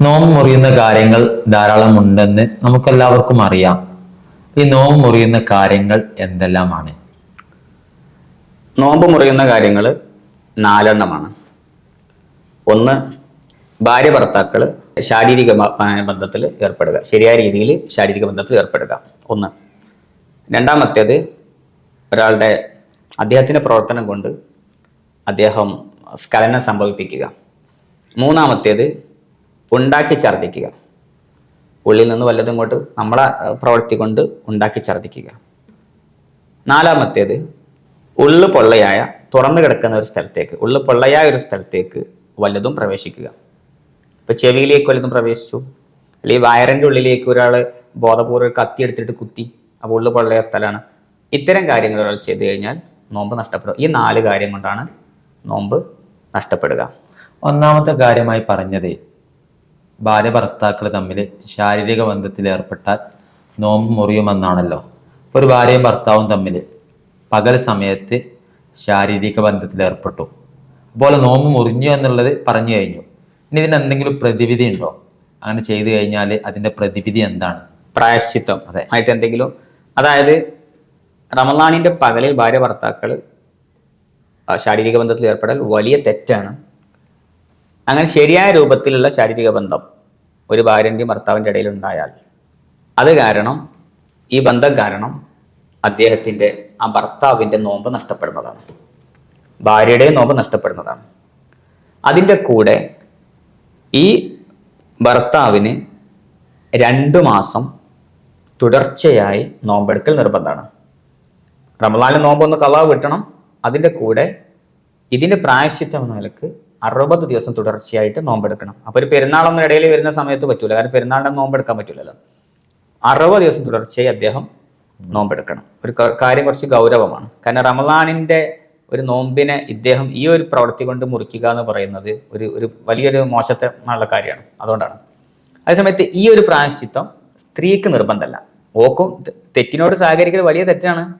നോമ്പ് മുറിയുന്ന കാര്യങ്ങൾ ധാരാളം ഉണ്ടെന്ന് നമുക്കെല്ലാവർക്കും അറിയാം. ഈ നോമ്പ് മുറിയുന്ന കാര്യങ്ങൾ എന്തെല്ലാമാണ്? നോമ്പ് മുറിയുന്ന കാര്യങ്ങൾ നാലെണ്ണമാണ്. ഒന്ന് ഭാര്യ ഭർത്താക്കൾ ശാരീരിക ബന്ധത്തിൽ ഏർപ്പെടുക. ശരിയായ രീതിയിൽ ശാരീരിക ബന്ധത്തിൽ ഏർപ്പെടുക. ഒന്ന് രണ്ടാമത്തേത് ഒരാളുടെ അദ്ദേഹത്തിന്റെ പ്രവർത്തനം കൊണ്ട് അദ്ദേഹം സ്കലനം സംഭവിപ്പിക്കുക. മൂന്നാമത്തേത് ഉണ്ടാക്കി ഛർദ്ദിക്കുക. ഉള്ളിൽ നിന്ന് വല്ലതും കൊണ്ട് നമ്മളെ പ്രവൃത്തി കൊണ്ട് ഉണ്ടാക്കി ഛർദ്ദിക്കുക. നാലാമത്തേത് ഉള്ളു പൊള്ളയായ തുറന്നു കിടക്കുന്ന ഒരു സ്ഥലത്തേക്ക് ഉള്ളു പൊള്ളയായ ഒരു സ്ഥലത്തേക്ക് വല്ലതും പ്രവേശിക്കുക. ഇപ്പൊ ചെവിയിലേക്ക് വല്ലതും പ്രവേശിച്ചു? അല്ലെങ്കിൽ വയറിന്റെ ഉള്ളിലേക്ക് ഒരാൾ ബോധപൂർവം കത്തി എടുത്തിട്ട് കുത്തി അപ്പോൾ ഉള്ളു പൊള്ളയ സ്ഥലമാണ്. ഇത്തരം കാര്യങ്ങൾ ഒരാൾ ചെയ്തു കഴിഞ്ഞാൽ നോമ്പ് നഷ്ടപ്പെടും. ഈ നാല് കാര്യം കൊണ്ടാണ് നോമ്പ് നഷ്ടപ്പെടുക. ഒന്നാമത്തെ കാര്യമായി പറഞ്ഞത് ഭാര്യ ഭർത്താക്കൾ തമ്മിൽ ശാരീരിക ബന്ധത്തിൽ ഏർപ്പെട്ടാൽ നോമ്പ് മുറിയുമെന്നാണല്ലോ ഒരു ഭാര്യയും ഭർത്താവും തമ്മിൽ പകൽ സമയത്ത് ശാരീരിക ബന്ധത്തിൽ ഏർപ്പെട്ടു അപ്പോൾ നോമ്പ് മുറിഞ്ഞു എന്നുള്ളത് പറഞ്ഞു കഴിഞ്ഞു. ഇനി ഇതിന് എന്തെങ്കിലും പ്രതിവിധി ഉണ്ടോ? അങ്ങനെ ചെയ്തു കഴിഞ്ഞാൽ അതിന്റെ പ്രതിവിധി എന്താണ്? പ്രായശ്ചിത്വം അതെ. ആയിട്ട് എന്തെങ്കിലും? അതായത് റമലാണിന്റെ പകലിൽ ഭാര്യ ഭർത്താക്കൾ ശാരീരിക ബന്ധത്തിൽ ഏർപ്പെടൽ വലിയ തെറ്റാണ്. അങ്ങനെ ശരിയായ രൂപത്തിലുള്ള ശാരീരിക ബന്ധം ഒരു ഭാര്യന്റെയും ഭർത്താവിന്റെ ഇടയിൽ ഉണ്ടായാൽ അത് കാരണം ഈ ബന്ധം കാരണം അദ്ദേഹത്തിന്റെ ആ ഭർത്താവിന്റെ നോമ്പ് നഷ്ടപ്പെടുന്നതാണ്. ഭാര്യയുടെ നോമ്പ് നഷ്ടപ്പെടുന്നതാണ്. അതിന്റെ കൂടെ ഈ ഭർത്താവിന് രണ്ടു മാസം തുടർച്ചയായി നോമ്പെടുക്കൽ നിർബന്ധമാണ്. റമലാനിൽ നോമ്പൊന്ന് കളവ് കിട്ടണം. അതിന്റെ കൂടെ ഇതിന്റെ പ്രായശ്ചിത്തം നിലയ്ക്ക് അറുപത് ദിവസം തുടർച്ചയായിട്ട് നോമ്പെടുക്കണം. അപ്പോൾ ഒരു പെരുന്നാളൊന്നും ഇടയിൽ വരുന്ന സമയത്ത് പറ്റൂല. കാരണം പെരുന്നാളിന്റെ നോമ്പെടുക്കാൻ പറ്റൂലല്ലോ. അറുപത് ദിവസം തുടർച്ചയായി അദ്ദേഹം നോമ്പെടുക്കണം. ഒരു കാര്യം കുറച്ച് ഗൗരവമാണ്. കാരണം റമലാനിന്റെ ഒരു നോമ്പിനെ ഇദ്ദേഹം ഈ ഒരു പ്രവൃത്തി കൊണ്ട് മുറിക്കുക എന്ന് പറയുന്നത് ഒരു ഒരു വലിയൊരു മോശത്തെ ഉള്ള കാര്യമാണ്. അതുകൊണ്ടാണ്. അതേസമയത്ത് ഈ ഒരു പ്രായശ്ചിത്വം സ്ത്രീക്ക് നിർബന്ധമല്ല. ഓക്കും തെറ്റിനോട് സഹകരിക്കൽ വലിയ തെറ്റാണ്.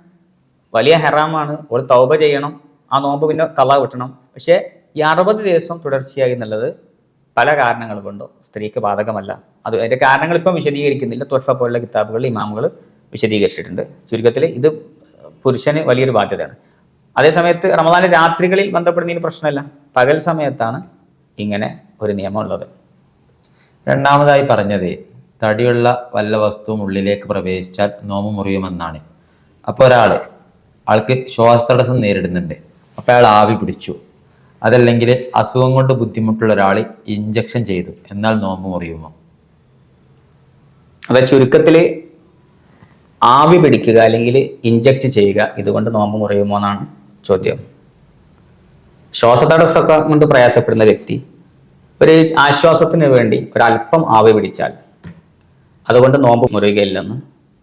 വലിയ ഹെറാമാണ്. ഓൾ തൗബ ചെയ്യണം. ആ നോമ്പ് പിന്നെ കള്ള കിട്ടണം പക്ഷേ ഈ അറുപത് ദിവസം തുടർച്ചയായി എന്നുള്ളത് പല കാരണങ്ങൾ കൊണ്ടും സ്ത്രീക്ക് ബാധകമല്ല. അത് അതിന്റെ കാരണങ്ങൾ ഇപ്പം വിശദീകരിക്കുന്നില്ല. തൊഫ പോലുള്ള കിതാബുകൾ ഇമാമുകൾ വിശദീകരിച്ചിട്ടുണ്ട്. ചുരുക്കത്തിൽ ഇത് പുരുഷന് വലിയൊരു ബാധ്യതയാണ്. അതേസമയത്ത് റമദാന്റെ രാത്രികളിൽ ബന്ധപ്പെടുന്നതിന് പ്രശ്നമല്ല. പകൽ സമയത്താണ് ഇങ്ങനെ ഒരു നിയമം ഉള്ളത് രണ്ടാമതായി പറഞ്ഞത് തടിയുള്ള വല്ല വസ്തുവും ഉള്ളിലേക്ക് പ്രവേശിച്ചാൽ നോമ മുറിയുമെന്നാണ്. അപ്പോൾ ഒരാൾ ആൾക്ക് ശ്വാസതടസ്സം നേരിടുന്നുണ്ട്. അപ്പോൾ അയാൾ ആവി പിടിച്ചു. അതല്ലെങ്കിൽ അസുഖം കൊണ്ട് ബുദ്ധിമുട്ടുള്ള ഒരാൾ ഇഞ്ചക്ഷൻ ചെയ്തു. എന്നാൽ നോമ്പ് മുറിയുമോ? അപ്പൊ ചുരുക്കത്തിൽ ആവി പിടിക്കുക അല്ലെങ്കിൽ ഇഞ്ചക്ട് ചെയ്യുക ഇതുകൊണ്ട് നോമ്പ് മുറിയുമോ എന്നാണ് ചോദ്യം. ശ്വാസതടസ്സമൊക്കെ കൊണ്ട് പ്രയാസപ്പെടുന്ന വ്യക്തി ഒരു ആശ്വാസത്തിന് വേണ്ടി ഒരല്പം ആവി പിടിച്ചാൽ അതുകൊണ്ട് നോമ്പ് മുറിയുകയില്ലെന്ന്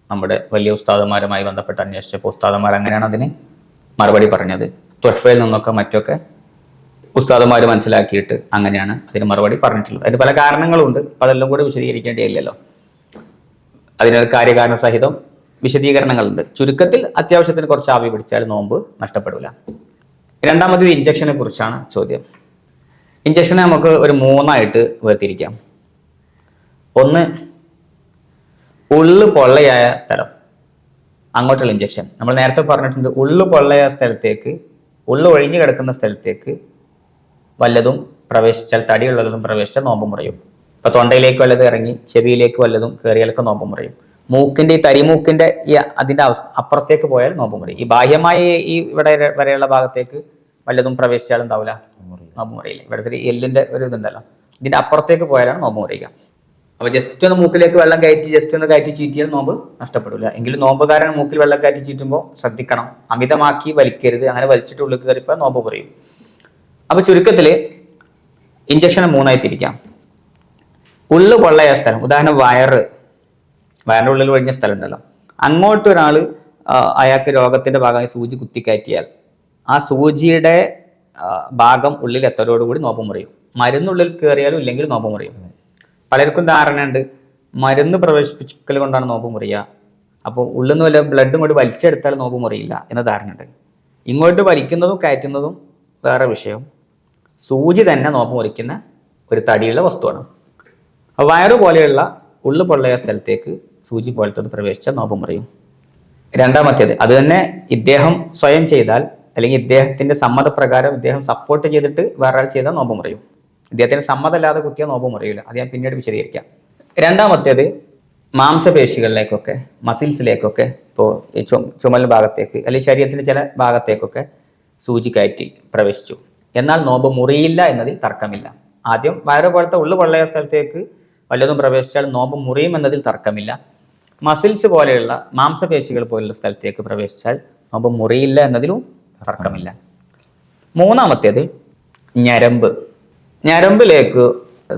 നമ്മുടെ വലിയ ഉസ്താദന്മാരുമായി ബന്ധപ്പെട്ട് അന്വേഷിച്ചപ്പോൾ ഉസ്താദന്മാർ അങ്ങനെയാണ് അതിന് മറുപടി പറഞ്ഞത്. ത്വഫയിൽ നിന്നൊക്കെ മറ്റൊക്കെ ഉസ്താദന്മാർ മനസ്സിലാക്കിയിട്ട് അങ്ങനെയാണ് അതിന് മറുപടി പറഞ്ഞിട്ടുള്ളത്. അതിന് പല കാരണങ്ങളുണ്ട്. അപ്പം അതെല്ലാം കൂടി വിശദീകരിക്കേണ്ടിയില്ലല്ലോ. അതിനൊരു കാര്യകാരണ സഹിതം വിശദീകരണങ്ങളുണ്ട്. ചുരുക്കത്തിൽ അത്യാവശ്യത്തിന് കുറച്ച് ആവി പിടിച്ചാൽ നോമ്പ് നഷ്ടപ്പെടില്ല രണ്ടാമത് ഇഞ്ചക്ഷനെ കുറിച്ചാണ് ചോദ്യം. ഇഞ്ചക്ഷനെ നമുക്ക് ഒരു മൂന്നായിട്ട് വേർതിരിക്കാം. ഒന്ന് ഉള്ളു പൊള്ളയായ സ്ഥലം. അങ്ങോട്ടുള്ള ഇഞ്ചക്ഷൻ നമ്മൾ നേരത്തെ പറഞ്ഞിട്ടുണ്ട് ഉള്ളു പൊള്ളയായ സ്ഥലത്തേക്ക് ഉള്ളു ഒഴിഞ്ഞു കിടക്കുന്ന സ്ഥലത്തേക്ക് വല്ലതും പ്രവേശിച്ചാൽ തടിയുള്ളതും പ്രവേശിച്ചാൽ നോമ്പ് മുറിയും. ഇപ്പൊ തൊണ്ടയിലേക്ക് വല്ലതും ഇറങ്ങി ചെവിയിലേക്ക് വല്ലതും കയറിയാലൊക്കെ നോമ്പ് മുറിയും. മൂക്കിന്റെ ഈ തരിമൂക്കിന്റെ ഈ അതിന്റെ അവസ്ഥ അപ്പുറത്തേക്ക് പോയാൽ നോമ്പ് മുറിയും. ഈ ബാഹ്യമായ ഈ ഇവിടെ വരെയുള്ള ഭാഗത്തേക്ക് വല്ലതും പ്രവേശിച്ചാൽ ഉണ്ടാവില്ല നോമ്പ് മുറിയില്ല. ഇവിടുത്തെ എല്ലിന്റെ ഒരു ഇതുണ്ടല്ലോ. ഇതിന്റെ അപ്പുറത്തേക്ക് പോയാലാണ് നോമ്പ് മുറിയുക. അപ്പൊ ജസ്റ്റ് ഒന്ന് മൂക്കിലേക്ക് വെള്ളം കയറ്റി ജസ്റ്റ് ഒന്ന് കയറ്റി ചീറ്റിയാൽ നോമ്പ് നഷ്ടപ്പെടില്ല എങ്കിലും നോമ്പുകാരൻ മൂക്കിൽ വെള്ളം കയറ്റി ചീറ്റുമ്പോൾ ശ്രദ്ധിക്കണം. അമിതമാക്കി വലിക്കരുത്. അങ്ങനെ വലിച്ചിട്ട് ഉള്ളിൽ കയറിപ്പോൾ നോമ്പ് കുറയും അപ്പൊ ചുരുക്കത്തിൽ ഇഞ്ചക്ഷൻ മൂന്നായി തിരിക്കാം ഉള്ളു പൊള്ളയ സ്ഥലം ഉദാഹരണം വയറ്. വയറിന്റെ ഉള്ളിൽ ഒഴിഞ്ഞ സ്ഥലം ഉണ്ടല്ലോ അങ്ങോട്ട് ഒരാൾ അയാൾക്ക് രോഗത്തിന്റെ ഭാഗമായി സൂചി കുത്തിക്കയറ്റിയാൽ ആ സൂചിയുടെ ഭാഗം ഉള്ളിൽ എത്തലോടുകൂടി നോപ്പം മുറിയും. മരുന്നുള്ളിൽ കയറിയാലും ഇല്ലെങ്കിൽ നോപ്പം മുറിയും. പലർക്കും ധാരണയുണ്ട് മരുന്ന് പ്രവേശിപ്പിക്കൽ കൊണ്ടാണ് നോപ്പ് മുറിയുക. അപ്പോൾ ഉള്ളിൽ നിന്ന് വല്ല ബ്ലഡ് ഇങ്ങോട്ട് വലിച്ചെടുത്താൽ നോപ്പ് മുറിയില്ല എന്ന ധാരണയുണ്ട്. ഇങ്ങോട്ട് വലിക്കുന്നതും കയറ്റുന്നതും വേറെ വിഷയം. സൂചി തന്നെ നോമ്പ് മുറിക്കുന്ന ഒരു തടിയുള്ള വസ്തുവാണ്. വയറു പോലെയുള്ള ഉള്ളു പൊള്ളയ സ്ഥലത്തേക്ക് സൂചി പോലത്തത് പ്രവേശിച്ച നോമ്പ് മുറിയും. രണ്ടാമത്തേത് അത് തന്നെ ഇദ്ദേഹം സ്വയം ചെയ്താൽ അല്ലെങ്കിൽ ഇദ്ദേഹത്തിന്റെ സമ്മതപ്രകാരം ഇദ്ദേഹം സപ്പോർട്ട് ചെയ്തിട്ട് വേറെ ആൾ ചെയ്താൽ നോമ്പ് മുറിയും. ഇദ്ദേഹത്തിന്റെ സമ്മതമല്ലാതെ കുത്തിയാൽ നോമ്പ് മുറിയില്ല. അത് ഞാൻ പിന്നീട് വിശദീകരിക്കാം. രണ്ടാമത്തേത് മാംസപേശികളിലേക്കൊക്കെ മസിൽസിലേക്കൊക്കെ ഇപ്പോൾ ഈ ചു ചുമൽ ഭാഗത്തേക്ക് അല്ലെങ്കിൽ ശരീരത്തിന്റെ ചില ഭാഗത്തേക്കൊക്കെ സൂചി കയറ്റി പ്രവേശിച്ചു. എന്നാൽ നോമ്പ് മുറിയില്ല എന്നതിൽ തർക്കമില്ല. ആദ്യം വയറ് പോലത്തെ ഉള്ളു പൊള്ളയ സ്ഥലത്തേക്ക് വല്ലതും പ്രവേശിച്ചാൽ നോമ്പ് മുറിയും എന്നതിൽ തർക്കമില്ല. മസിൽസ് പോലെയുള്ള മാംസപേശികൾ പോലുള്ള സ്ഥലത്തേക്ക് പ്രവേശിച്ചാൽ നോമ്പ് മുറിയില്ല എന്നതിലും തർക്കമില്ല. മൂന്നാമത്തേത് ഞരമ്പ്. ഞരമ്പിലേക്ക്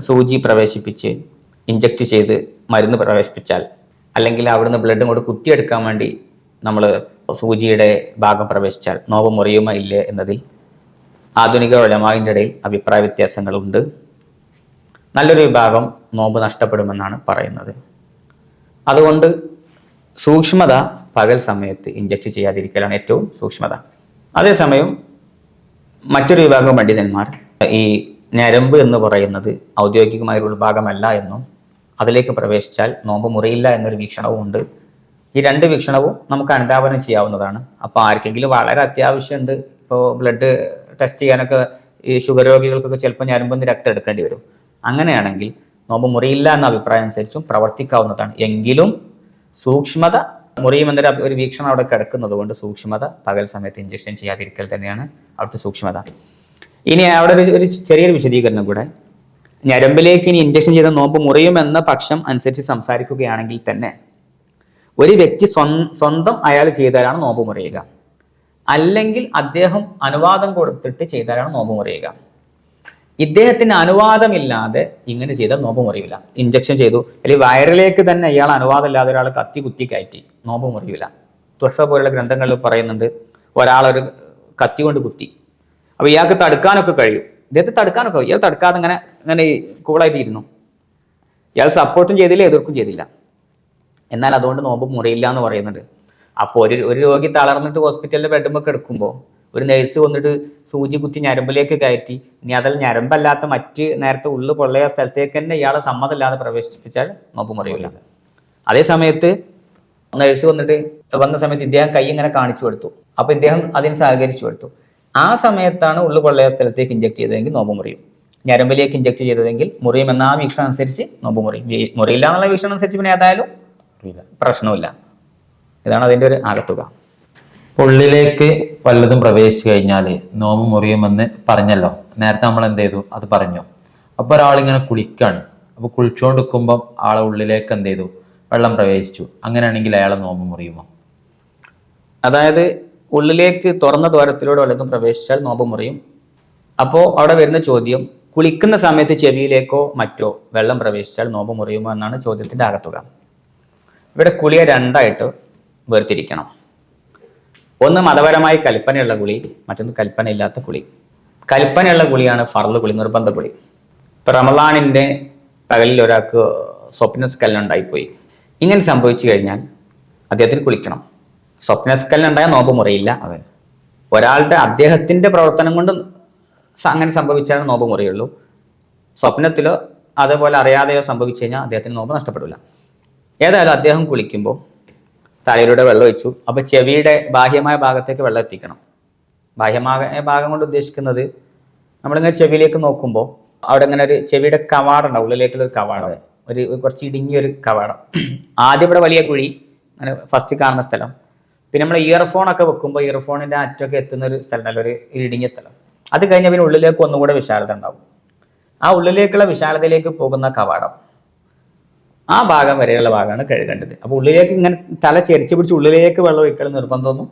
സൂചി പ്രവേശിപ്പിച്ച് ഇഞ്ചക്ട് ചെയ്ത് മരുന്ന് പ്രവേശിപ്പിച്ചാൽ അല്ലെങ്കിൽ അവിടുന്ന് ബ്ലഡ് കൊണ്ട് കുത്തിയെടുക്കാൻ വേണ്ടി നമ്മൾ സൂചിയുടെ ഭാഗം പ്രവേശിച്ചാൽ നോവ് മുറിയുമോ ഇല്ലേ എന്നതിൽ ആധുനിക ഒലമാവിന്റെ ഇടയിൽ അഭിപ്രായ വ്യത്യാസങ്ങളുണ്ട്. നല്ലൊരു വിഭാഗം നോമ്പ് നഷ്ടപ്പെടുമെന്നാണ് പറയുന്നത്. അതുകൊണ്ട് സൂക്ഷ്മത പകൽ സമയത്ത് ഇഞ്ചക്ട് ചെയ്യാതിരിക്കലാണ് ഏറ്റവും സൂക്ഷ്മത. അതേസമയം മറ്റൊരു വിഭാഗം പണ്ഡിതന്മാർ ഈ ഞരമ്പ് എന്ന് പറയുന്നത് ഔദ്യോഗികമായ ഒരു വിഭാഗമല്ല എന്നും അതിലേക്ക് പ്രവേശിച്ചാൽ നോമ്പ് മുറിയില്ല എന്നൊരു വീക്ഷണവും ഉണ്ട്. ഈ രണ്ട് വീക്ഷണവും നമുക്ക് അനുധാപനം ചെയ്യാവുന്നതാണ്. അപ്പോൾ ആർക്കെങ്കിലും വളരെ അത്യാവശ്യമുണ്ട്. ഇപ്പോൾ ബ്ലഡ് ടെസ്റ്റ് ചെയ്യാനൊക്കെ ഈ ഷുഗർ രോഗികൾക്കൊക്കെ ചിലപ്പോൾ ഞരമ്പൊന്ന് രക്തം എടുക്കേണ്ടി വരും. അങ്ങനെയാണെങ്കിൽ നോമ്പ് മുറിയില്ല എന്ന അഭിപ്രായം അനുസരിച്ചും പ്രവർത്തിക്കാവുന്നതാണ്. എങ്കിലും സൂക്ഷ്മത മുറിയുമെന്നൊരു ഒരു വീക്ഷണം അവിടെ കിടക്കുന്നത് കൊണ്ട് സൂക്ഷ്മത പകൽ സമയത്ത് ഇഞ്ചക്ഷൻ ചെയ്യാതിരിക്കൽ തന്നെയാണ് അവിടുത്തെ സൂക്ഷ്മത. ഇനി അവിടെ ഒരു ഒരു ചെറിയൊരു വിശദീകരണം കൂടെ. ഞരമ്പിലേക്ക് ഇനി ഇഞ്ചക്ഷൻ ചെയ്ത നോമ്പ് മുറിയുമെന്ന പക്ഷം അനുസരിച്ച് സംസാരിക്കുകയാണെങ്കിൽ തന്നെ ഒരു വ്യക്തി സ്വന്തം അയാൾ ചെയ്താലാണ് നോമ്പ് മുറിയുക. അല്ലെങ്കിൽ അദ്ദേഹം അനുവാദം കൊടുത്തിട്ട് ചെയ്താലാണ് നോമ്പ് മുറിയുക. ഇദ്ദേഹത്തിന് അനുവാദമില്ലാതെ ഇങ്ങനെ ചെയ്താൽ നോമ്പ് മുറിയില്ല. ഇഞ്ചക്ഷൻ ചെയ്തു. അല്ലെങ്കിൽ വയറിലേക്ക് തന്നെ ഇയാൾ അനുവാദമില്ലാതെ ഒരാൾ കത്തി കുത്തി കയറ്റി. നോമ്പ് മുറിയില്ല. തുഷ പോലുള്ള ഗ്രന്ഥങ്ങളിൽ പറയുന്നുണ്ട് ഒരാളൊരു കത്തി കൊണ്ട് കുത്തി. അപ്പൊ ഇയാൾക്ക് തടുക്കാനൊക്കെ കഴിയും. ഇദ്ദേഹത്തെ തടുക്കാനൊക്കെ ഇയാൾ തടുക്കാതെ ഇങ്ങനെ ഇങ്ങനെ കൂളായിട്ട് ഇരുന്നു ഇയാൾ സപ്പോർട്ടും ചെയ്തില്ല എതിർക്കും ചെയ്തില്ല. എന്നാൽ അതുകൊണ്ട് നോമ്പ് മുറിയില്ല എന്ന് പറയുന്നുണ്ട്. അപ്പോൾ ഒരു ഒരു രോഗി തളർന്നിട്ട് ഹോസ്പിറ്റലിൽ ബെഡുമ്പോൾ കിടക്കുമ്പോൾ ഒരു നേഴ്സ് വന്നിട്ട് സൂചി കുത്തി ഞരമ്പിലേക്ക് കയറ്റി ഇനി അതിൽ ഞരമ്പല്ലാത്ത മറ്റ് നേരത്തെ ഉള്ളു പൊള്ളയ സ്ഥലത്തേക്ക് തന്നെ ഇയാളെ സമ്മതമില്ലാതെ പ്രവേശിപ്പിച്ചാൽ നോപ്പ് മുറിയില്ല അതേ സമയത്ത് നഴ്സ് വന്നിട്ട് വന്ന സമയത്ത് ഇദ്ദേഹം കൈ ഇങ്ങനെ കാണിച്ചു കൊടുത്തു. അപ്പോൾ ഇദ്ദേഹം അതിന് സഹകരിച്ചു കൊടുത്തു. ആ സമയത്താണ് ഉള്ളു പൊള്ളയ സ്ഥലത്തേക്ക് ഇഞ്ചക്ട് ചെയ്തതെങ്കിൽ നോമ്പ് മുറിയും. ഞരമ്പിലേക്ക് ഇഞ്ചക്ട് ചെയ്തതെങ്കിൽ മുറിയും എന്ന ആ വീക്ഷണം അനുസരിച്ച് നോമ്പ് മുറിയും. മുറിയില്ല എന്നുള്ള വീക്ഷണം അനുസരിച്ച് പിന്നെ ഏതായാലും പ്രശ്നമില്ല ഇതാണ് അതിന്റെ ഒരു ആകത്തുക. ഉള്ളിലേക്ക് വല്ലതും പ്രവേശിച്ചു കഴിഞ്ഞാൽ നോമ്പ് മുറിയുമെന്ന് പറഞ്ഞല്ലോ. നേരത്തെ നമ്മൾ എന്ത് ചെയ്തു? അത് പറഞ്ഞു. അപ്പോൾ ഒരാളിങ്ങനെ കുളിക്കാണ്. അപ്പോൾ കുളിച്ചുകൊണ്ടിരിക്കുമ്പം ആളെ ഉള്ളിലേക്ക് എന്ത് ചെയ്തു? വെള്ളം പ്രവേശിച്ചു. അങ്ങനെയാണെങ്കിൽ അയാളെ നോമ്പ് മുറിയുമോ? അതായത് ഉള്ളിലേക്ക് തുറന്ന ദ്വാരത്തിലൂടെ വല്ലതും പ്രവേശിച്ചാൽ നോമ്പ് മുറിയും. അപ്പോൾ അവിടെ വരുന്ന ചോദ്യം കുളിക്കുന്ന സമയത്ത് ചെവിയിലേക്കോ മറ്റോ വെള്ളം പ്രവേശിച്ചാൽ നോമ്പ് മുറിയുമോ എന്നാണ് ചോദ്യത്തിന്റെ ആകത്തുക. ഇവിടെ കുളിയെ രണ്ടായിട്ട് വേർതിരിക്കണം. ഒന്ന് മതപരമായി കൽപ്പനയുള്ള കുളി മറ്റൊന്ന് കൽപ്പനയില്ലാത്ത കുളി. കൽപ്പനയുള്ള കുളിയാണ് ഫർൾ കുളി നിർബന്ധ കുളി. ഇപ്പൊ പകലിൽ ഒരാൾക്ക് സ്വപ്നസ്കല്ലുണ്ടായിപ്പോയി ഇങ്ങനെ സംഭവിച്ചു കഴിഞ്ഞാൽ അദ്ദേഹത്തിന് കുളിക്കണം. സ്വപ്നസ്കലനുണ്ടായ നോമ്പ് മുറിയില്ല. അതെ. ഒരാളുടെ അദ്ദേഹത്തിന്റെ പ്രവർത്തനം കൊണ്ട് അങ്ങനെ സംഭവിച്ചാൽ നോമ്പ് മുറിയുള്ളൂ. സ്വപ്നത്തിലോ അതേപോലെ അറിയാതെയോ സംഭവിച്ചു കഴിഞ്ഞാൽ അദ്ദേഹത്തിന് നോമ്പ് നഷ്ടപ്പെടില്ല ഏതായാലും അദ്ദേഹം കുളിക്കുമ്പോൾ തലയിലൂടെ വെള്ളം ഒഴിച്ചു. അപ്പൊ ചെവിയുടെ ബാഹ്യമായ ഭാഗത്തേക്ക് വെള്ളം എത്തിക്കണം. ബാഹ്യമായ ഭാഗം കൊണ്ട് ഉദ്ദേശിക്കുന്നത് നമ്മളിങ്ങനെ ചെവിയിലേക്ക് നോക്കുമ്പോൾ അവിടെ ഇങ്ങനെ ഒരു ചെവിയുടെ കവാടുണ്ടാവും ഉള്ളിലേക്കുള്ള ഒരു കവാടം ഒരു കുറച്ച് ഇടുങ്ങിയ ഒരു കവാടം. ആദ്യം ഇവിടെ വലിയ കുഴി അങ്ങനെ ഫസ്റ്റ് കാണുന്ന സ്ഥലം. പിന്നെ നമ്മൾ ഇയർഫോൺ ഒക്കെ വെക്കുമ്പോൾ ഇയർഫോണിന്റെ അറ്റമൊക്കെ എത്തുന്ന ഒരു സ്ഥലം ഒരു ഇടുങ്ങിയ സ്ഥലം. അത് കഴിഞ്ഞ പിന്നെ ഉള്ളിലേക്ക് ഒന്നുകൂടെ വിശാലത ഉണ്ടാവും. ആ ഉള്ളിലേക്കുള്ള വിശാലതയിലേക്ക് പോകുന്ന കവാടം. ആ ഭാഗം വരെയുള്ള ഭാഗമാണ് കഴുകേണ്ടത്. അപ്പോൾ ഉള്ളിലേക്ക് ഇങ്ങനെ തല ചെരിച്ച് പിടിച്ച് ഉള്ളിലേക്ക് വെള്ളം ഒഴിക്കൽ നിർബന്ധമൊന്നും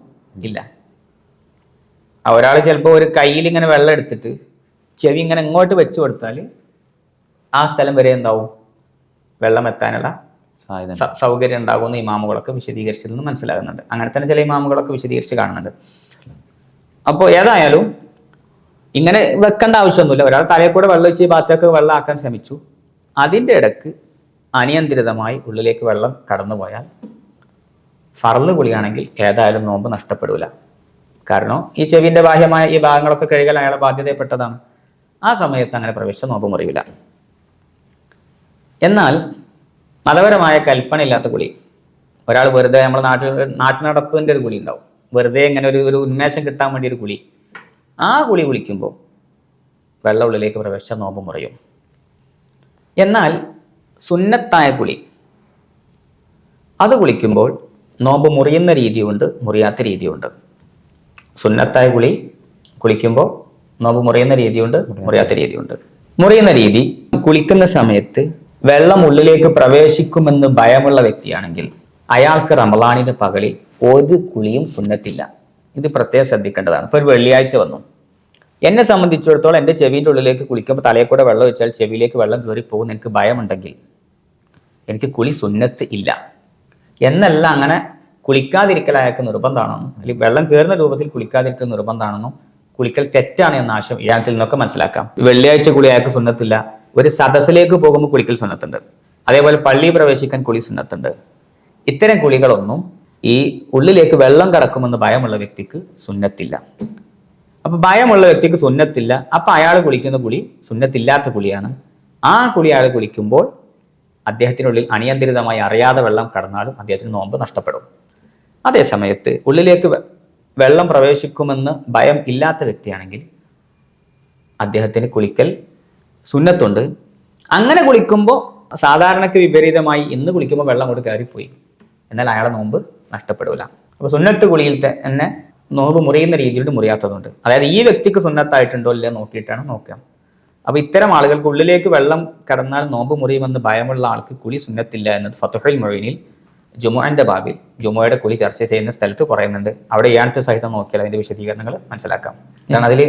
ഇല്ല. ഒരാൾ ചിലപ്പോൾ ഒരു കയ്യിൽ ഇങ്ങനെ വെള്ളം എടുത്തിട്ട് ചെവി ഇങ്ങനെ ഇങ്ങോട്ട് വെച്ച് കൊടുത്താൽ ആ സ്ഥലം വരെ എന്താവും? വെള്ളം എത്താനുള്ള സൗകര്യം ഉണ്ടാകുമെന്ന് ഇമാമുകളൊക്കെ വിശദീകരിച്ചതിൽ നിന്ന് മനസ്സിലാകുന്നുണ്ട്. അങ്ങനെ തന്നെ ചില ഇമാമുകളൊക്കെ വിശദീകരിച്ച് കാണുന്നുണ്ട്. അപ്പോൾ ഏതായാലും ഇങ്ങനെ വെക്കേണ്ട ആവശ്യമൊന്നുമില്ല. ഒരാൾ തലയിൽ കൂടെ വെള്ളം വെച്ച് ഈ ഭാഗത്തേക്ക് വെള്ളം ആക്കാൻ ശ്രമിച്ചു. അതിന്റെ ഇടയ്ക്ക് അനിയന്ത്രിതമായി ഉള്ളിലേക്ക് വെള്ളം കടന്നുപോയാൽ ഫറൽ കുളിയാണെങ്കിൽ ഏതായാലും നോമ്പ് നഷ്ടപ്പെടില്ല കാരണം ഈ ചെവിന്റെ ബാഹ്യമായ ഈ ഭാഗങ്ങളൊക്കെ കഴുകൽ അയാളെ ബാധ്യതപ്പെട്ടതാണ് ആ സമയത്ത് അങ്ങനെ പ്രവേശിച്ച നോമ്പ് മുറിയില്ല എന്നാൽ മതപരമായ കൽപ്പന ഇല്ലാത്ത കുളി. ഒരാൾ വെറുതെ നമ്മുടെ നാട്ടിൽ നാട്ടിനടപ്പിന്റെ ഒരു കുളി ഉണ്ടാവും. വെറുതെ ഇങ്ങനെ ഒരു ഒരു ഉന്മേഷം കിട്ടാൻ വേണ്ടി ഒരു കുളി. ആ കുളി കുളിക്കുമ്പോൾ വെള്ളം ഉള്ളിലേക്ക് പ്രവേശിച്ച നോമ്പ് മുറിയും. എന്നാൽ സുന്നത്തായ കുളി. അത് കുളിക്കുമ്പോൾ നോമ്പ് മുറിയുന്ന രീതിയുണ്ട് മുറിയാത്ത രീതിയുണ്ട്. സുന്നത്തായ കുളി കുളിക്കുമ്പോൾ നോമ്പ് മുറിയുന്ന രീതിയുണ്ട് മുറിയാത്ത രീതിയുണ്ട്. മുറിയുന്ന രീതി കുളിക്കുന്ന സമയത്ത് വെള്ളം ഉള്ളിലേക്ക് പ്രവേശിക്കുമെന്ന് ഭയമുള്ള വ്യക്തിയാണെങ്കിൽ അയാൾക്ക് റമലാനിന്റെ പകലിൽ ഒരു കുളിയും സുന്നത്തില്ല. ഇത് പ്രത്യേകം ശ്രദ്ധിക്കേണ്ടതാണ്. ഇപ്പൊ ഒരു വെള്ളിയാഴ്ച വന്നു. എന്നെ സംബന്ധിച്ചിടത്തോളം എന്റെ ചെവിന്റെ ഉള്ളിലേക്ക് കുളിക്കുമ്പോൾ തലയിൽ കൂടെ വെള്ളം വെച്ചാൽ ചെവിയിലേക്ക് വെള്ളം കയറി പോകുന്ന എനിക്ക് ഭയമുണ്ടെങ്കിൽ എനിക്ക് കുളി സുന്നത്ത് ഇല്ല. എന്നല്ല അങ്ങനെ കുളിക്കാതിരിക്കൽ അയാൾക്ക് നിർബന്ധമാണെന്നും അല്ലെങ്കിൽ വെള്ളം കയറുന്ന രൂപത്തിൽ കുളിക്കാതിരിക്കൽ നിർബന്ധമാണെന്നും കുളിക്കൽ തെറ്റാണ് എന്ന ആശയം ഇയാൾക്ക് നിന്നൊക്കെ മനസ്സിലാക്കാം. വെള്ളിയാഴ്ച കുളി അയാൾക്ക് സുന്നത്തില്ല. ഒരു സദസ്സിലേക്ക് പോകുമ്പോൾ കുളിക്കൽ സുന്നത്തുണ്ട്. അതേപോലെ പള്ളി പ്രവേശിക്കാൻ കുളി സുന്നത്തുണ്ട്. ഇത്തരം കുളികളൊന്നും ഈ ഉള്ളിലേക്ക് വെള്ളം കടക്കുമെന്ന് ഭയമുള്ള വ്യക്തിക്ക് സുന്നത്തില്ല. അപ്പൊ ഭയമുള്ള വ്യക്തിക്ക് സുന്നത്തില്ല. അപ്പൊ അയാൾ കുളിക്കുന്ന കുളി സുന്നത്തില്ലാത്ത കുളിയാണ്. ആ കുളി അയാൾ കുളിക്കുമ്പോൾ അദ്ദേഹത്തിനുള്ളിൽ അനിയന്ത്രിതമായി അറിയാതെ വെള്ളം കടന്നാലും അദ്ദേഹത്തിന് നോമ്പ് നഷ്ടപ്പെടും. അതേ സമയത്ത് ഉള്ളിലേക്ക് വെള്ളം പ്രവേശിക്കുമെന്ന് ഭയം ഇല്ലാത്ത വ്യക്തിയാണെങ്കിൽ അദ്ദേഹത്തിന് കുളിക്കൽ സുന്നത്തുണ്ട്. അങ്ങനെ കുളിക്കുമ്പോൾ സാധാരണക്ക് വിപരീതമായി ഇന്ന് കുളിക്കുമ്പോൾ വെള്ളം അങ്ങോട്ട് കയറിപ്പോയി. എന്നാൽ അയാളെ നോമ്പ് നഷ്ടപ്പെടില്ല അപ്പോൾ സുന്നത്ത് കുളിയിൽ തന്നെ നോമ്പ് മുറിയുന്ന രീതിയിൽ മുറിയാത്തതുണ്ട്. അതായത് ഈ വ്യക്തിക്ക് സുന്നത്തായിട്ടുണ്ടോ ഇല്ല നോക്കിയിട്ടാണ് നോക്കുക. അപ്പോൾ ഇത്തരം ആളുകൾക്ക് ഉള്ളിലേക്ക് വെള്ളം കടന്നാൽ നോമ്പ് മുറിയുമെന്ന് ഭയമുള്ള ആൾക്ക് കുളി സുന്നത്തില്ല എന്നത് ഫത്തുഹുൽ മൊഴിനിൽ ജുമുഅന്റെ ബാബിൽ ജുമുഅയുടെ കുളി ചർച്ച ചെയ്യുന്ന സ്ഥലത്ത് പറയുന്നുണ്ട്. അവിടെ ഏണത്തെ സഹിതം നോക്കിയാൽ അതിന്റെ വിശദീകരണങ്ങൾ മനസ്സിലാക്കാം. ഇതാണ് അതിൽ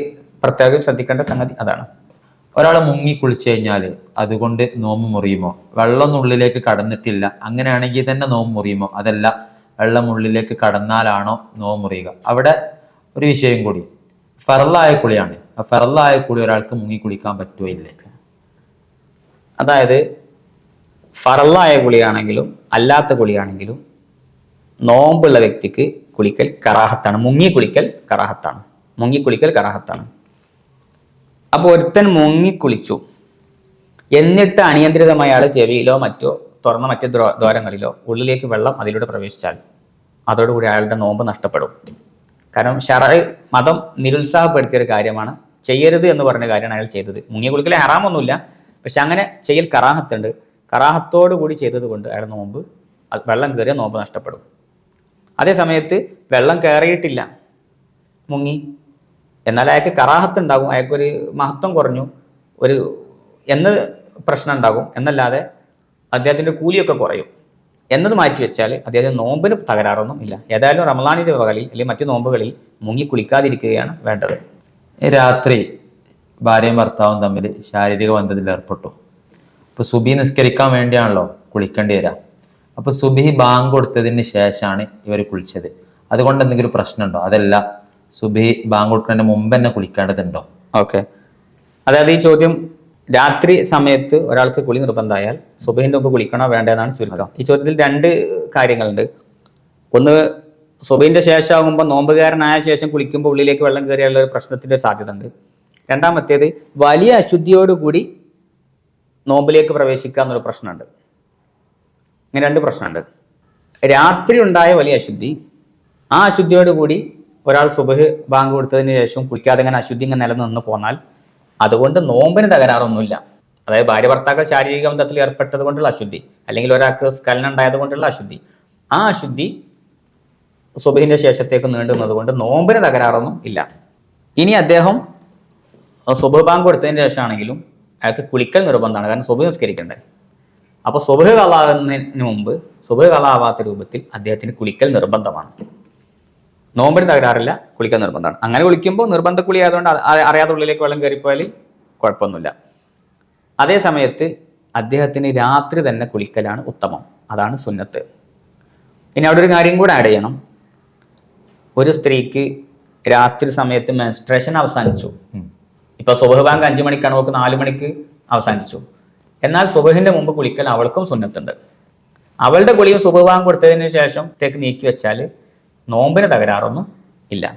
പ്രത്യേകം ശ്രദ്ധിക്കേണ്ട സംഗതി അതാണ്. ഒരാൾ മുങ്ങി കുളിച്ചു കഴിഞ്ഞാൽ അതുകൊണ്ട് നോമ്പ് മുറിയുമോ? വെള്ളം ഉള്ളിലേക്ക് കടന്നിട്ടില്ല. അങ്ങനെയാണെങ്കിൽ തന്നെ നോമ്പ് മുറിയുമോ? അതല്ല വെള്ളം ഉള്ളിലേക്ക് കടന്നാലാണോ നോമുറിയുക മുറിയുക. അവിടെ ഒരു വിഷയം കൂടി. ഫെറലായ കുളിയാണ്. ആ ഫെറലായ കുളി ഒരാൾക്ക് മുങ്ങി കുളിക്കാൻ പറ്റുമോ ഇല്ലേ അതായത് ഫറലായ കുളിയാണെങ്കിലും അല്ലാത്ത കുളിയാണെങ്കിലും നോമ്പുള്ള വ്യക്തിക്ക് കുളിക്കൽ കറാഹത്താണ്. മുങ്ങി കുളിക്കൽ കറാഹത്താണ്. മുങ്ങി കുളിക്കൽ കറാഹത്താണ്. അപ്പോൾ ഒരുത്തൻ മുങ്ങി കുളിച്ചു. എന്നിട്ട് അനിയന്ത്രിതമായ ആൾ ചെവിയിലോ മറ്റോ തുറന്ന മറ്റു ദ്വാരങ്ങളിലോ ഉള്ളിലേക്ക് വെള്ളം അതിലൂടെ പ്രവേശിച്ചാൽ അതോടുകൂടി അയാളുടെ നോമ്പ് നഷ്ടപ്പെടും. കാരണം ഷറ മതം നിരുത്സാഹപ്പെടുത്തിയ ഒരു കാര്യമാണ്. ചെയ്യരുത് എന്ന് പറഞ്ഞ കാര്യമാണ് അയാൾ ചെയ്തത്. മുങ്ങിയ കുളിക്കൽ ഹറാമൊന്നുമില്ല. പക്ഷെ അങ്ങനെ ചെയ്യൽ കറാഹത്തുണ്ട്. കറാഹത്തോടു കൂടി ചെയ്തത് കൊണ്ട് അയാൾ നോമ്പ് വെള്ളം കയറിയ നോമ്പ് നഷ്ടപ്പെടും. അതേ സമയത്ത് വെള്ളം കയറിയിട്ടില്ല. മുങ്ങി. എന്നാൽ അയാൾക്ക് കറാഹത്ത് ഉണ്ടാകും അയാൾക്കൊരു മഹത്വം കുറഞ്ഞു. ഒരു എന്ന് പ്രശ്നം ഉണ്ടാകും. എന്നല്ലാതെ അദ്ദേഹത്തിന്റെ കൂലിയൊക്കെ കുറയും. എന്നത് മാറ്റി വെച്ചാൽ അദ്ദേഹത്തിന് നോമ്പിന് തകരാറൊന്നും ഇല്ല. ഏതായാലും റമലാനിന്റെ പകലിൽ അല്ലെങ്കിൽ മറ്റു നോമ്പുകളിൽ മുങ്ങി കുളിക്കാതിരിക്കുകയാണ് വേണ്ടത്. രാത്രി ഭാര്യയും ഭർത്താവും തമ്മിൽ ശാരീരിക ബന്ധത്തിൽ ഏർപ്പെട്ടു. അപ്പോൾ സുബി നിസ്കരിക്കാൻ വേണ്ടിയാണല്ലോ കുളിക്കേണ്ടി വരിക. അപ്പൊ സുബി ബാങ്ക് കൊടുത്തതിന് ശേഷമാണ് ഇവർ കുളിച്ചത്. അതുകൊണ്ട് എന്തെങ്കിലും പ്രശ്നമുണ്ടോ? അതല്ല സുബി ബാങ്ക് കൊടുക്കുന്നതിന് മുമ്പ് തന്നെ കുളിക്കേണ്ടതുണ്ടോ? ഓക്കെ. അതായത് ഈ ചോദ്യം രാത്രി സമയത്ത് ഒരാൾക്ക് കുളി നിർബന്ധമായാൽ സുബഹിന്റെ മുമ്പ് കുളിക്കണോ വേണ്ടതെന്നാണ് ചുരുക്കം. ഈ ചോദ്യത്തിൽ രണ്ട് കാര്യങ്ങളുണ്ട്. ഒന്ന് സുബഹിന്റെ ശേഷം ആകുമ്പോൾ നോമ്പുകാരനായ ശേഷം കുളിക്കുമ്പോൾ ഉള്ളിലേക്ക് വെള്ളം കയറിയുള്ള ഒരു പ്രശ്നത്തിന്റെ സാധ്യത ഉണ്ട് രണ്ടാമത്തേത് വലിയ അശുദ്ധിയോടുകൂടി നോമ്പിലേക്ക് പ്രവേശിക്കുക എന്നൊരു പ്രശ്നമുണ്ട്. ഇങ്ങനെ രണ്ട് പ്രശ്നമുണ്ട്. രാത്രി ഉണ്ടായ വലിയ അശുദ്ധി ആ അശുദ്ധിയോടുകൂടി ഒരാൾ സുബഹ് ബാങ്ക് കൊടുത്തതിന് ശേഷം കുളിക്കാതെ ഇങ്ങനെ അശുദ്ധി ഇങ്ങനെ നിലനിന്ന് പോന്നാൽ അതുകൊണ്ട് നോമ്പിന് തകരാറൊന്നുമില്ല. അതായത് ഭാര്യ ഭർത്താക്കൾ ശാരീരിക ബന്ധത്തിൽ ഏർപ്പെട്ടത് കൊണ്ടുള്ള അശുദ്ധി അല്ലെങ്കിൽ ഒരാൾക്ക് സ്കലനം ഉണ്ടായത് കൊണ്ടുള്ള അശുദ്ധി. ആ അശുദ്ധി സുബഹിന്റെ ശേഷത്തേക്ക് നീണ്ടുന്നത് കൊണ്ട് നോമ്പിന് തകരാറൊന്നും ഇല്ല. ഇനി അദ്ദേഹം സുബഹ് ബാങ്ക് കൊടുത്തതിന് ശേഷമാണെങ്കിലും അയാൾക്ക് കുളിക്കൽ നിർബന്ധമാണ്. കാരണം സുബഹ് നിസ്കരിക്കണ്ടേ. അപ്പോൾ സുബഹ് കളാകുന്നതിന് മുമ്പ് സുബഹ് കളാവാത്ത രൂപത്തിൽ അദ്ദേഹത്തിന് കുളിക്കൽ നിർബന്ധമാണ്. നോമ്പിന് തകരാറില്ല കുളിക്കാൻ നിർബന്ധമാണ്. അങ്ങനെ കുളിക്കുമ്പോൾ നിർബന്ധ കുളി ആയതുകൊണ്ട് അറിയാതെ ഉള്ളിലേക്ക് വെള്ളം കയറിപ്പോയാൽ കുഴപ്പമൊന്നുമില്ല. അതേ സമയത്ത് അദ്ദേഹത്തിന് രാത്രി തന്നെ കുളിക്കലാണ് ഉത്തമം. അതാണ് സുന്നത്ത്. ഇനി അവിടെ ഒരു കാര്യം കൂടെ ആഡ് ചെയ്യണം. ഒരു സ്ത്രീക്ക് രാത്രി സമയത്ത് മെൻസ്ട്രേഷൻ അവസാനിച്ചു. ഇപ്പൊ സുബഹ് ബാങ്ക് അഞ്ചു മണിക്കാണ് അവൾക്ക് നാല് മണിക്ക് അവസാനിച്ചു. എന്നാൽ സുബഹിന്റെ മുമ്പ് കുളിക്കൽ അവൾക്കും സുന്നത്തുണ്ട്. അവളുടെ കുളിയും സുബഹ് ബാങ്ക് കൊടുത്തതിന് ശേഷം തേക്ക് നീക്കി വെച്ചാൽ നോമ്പിന് തകരാറൊന്നും ഇല്ല.